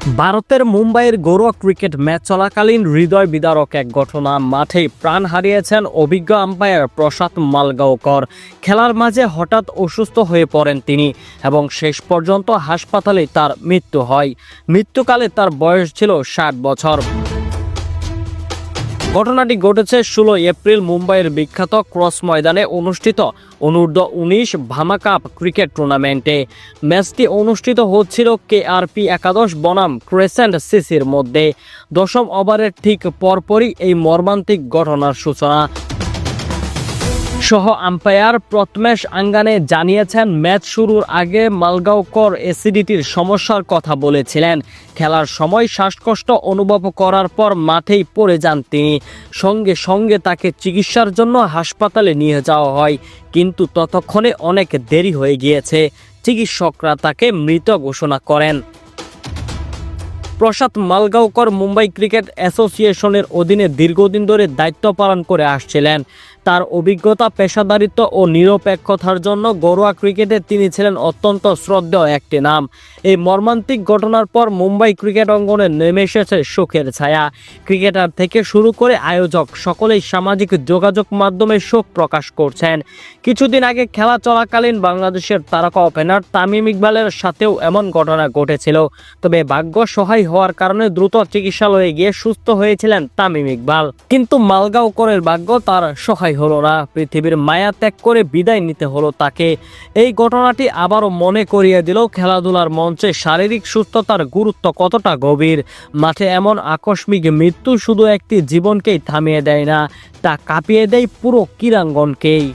ভারতের মুম্বাইয়ের গৌরব cricket match চলাকালীন হৃদয় বিদারক এক ঘটনা মাঠে প্রাণ হারিয়েছেন অভিজ্ঞ আম্পায়ার প্রসাদ মালগাঁওকর। খেলার মাঝে হঠাৎ অসুস্থ হয়ে পড়েন তিনি এবং শেষ পর্যন্ত হাসপাতালে তার মৃত্যু হয়। মৃত্যুকালে তার বয়স ছিল ষাট বছর। ঘটনাটি ঘটেছে ষোলো এপ্রিল মুম্বাইয়ের বিখ্যাত ক্রস ময়দানে অনুষ্ঠিত অনূর্ধ্ব উনিশ ভামা কাপ ক্রিকেট টুর্নামেন্টে। ম্যাচটি অনুষ্ঠিত হচ্ছিল পি একাদশ বনাম ক্রেসেন্ট সিসির মধ্যে। দশম ওভারের ঠিক পরপরই এই মর্মান্তিক ঘটনার সূচনা। সহ আম্পায়ার প্রথমেশ আঙ্গানে জানিয়েছেন, ম্যাচ শুরুর আগে মালগাঁওকর অ্যাসিডিটির সমস্যার কথা বলেছিলেন। খেলার সময় শ্বাসকষ্ট অনুভব করার পর মাঠেই পড়ে যান তিনি। সঙ্গে সঙ্গে তাকে চিকিৎসার জন্য হাসপাতালে নিয়ে যাওয়া হয়, কিন্তু ততক্ষণে অনেক দেরি হয়ে গিয়েছে। চিকিৎসকরা তাকে মৃত ঘোষণা করেন। প্রসাদ মালগাঁওকর মুম্বাই ক্রিকেট অ্যাসোসিয়েশনের অধীনে দীর্ঘদিন ধরে দায়িত্ব পালন করে আসছিলেন। তার অভিজ্ঞতা, পেশাদারিত্ব ও নিরপেক্ষতার জন্য ঘরোয়া ক্রিকেটে তিনি ছিলেন অত্যন্ত শ্রদ্ধেয় একটি নাম। এই মর্মান্তিক ঘটনার পর মুম্বাই ক্রিকেট অঙ্গনে নেমে এসেছে শোকের ছায়া। ক্রিকেটার থেকে শুরু করে আয়োজক সকলেই সামাজিক যোগাযোগ মাধ্যমে শোক প্রকাশ করছেন। কিছুদিন আগে খেলা চলাকালীন বাংলাদেশের তারকা ওপেনার তামিম ইকবালের সাথেও এমন ঘটনা ঘটেছিল। তবে ভাগ্য সহায় হওয়ার কারণে দ্রুত চিকিৎসালয়ে গিয়ে সুস্থ হয়েছিলেন তামিম ইকবাল। কিন্তু মালগাঁওকরের ভাগ্য তার সহায় হলো না। পৃথিবীর মায়া ত্যাগ করে বিদায় নিতে হলো তাকে। এই ঘটনাটি আবারও মনে করিয়ে দিল খেলাধুলার মঞ্চে শারীরিক সুস্থতার গুরুত্ব কতটা গভীর। মাঠে এমন আকস্মিক মৃত্যু শুধু একটি জীবনকেই থামিয়ে দেয় না, তা কাঁপিয়ে দেয় পুরো ক্রীড়াঙ্গনকেই।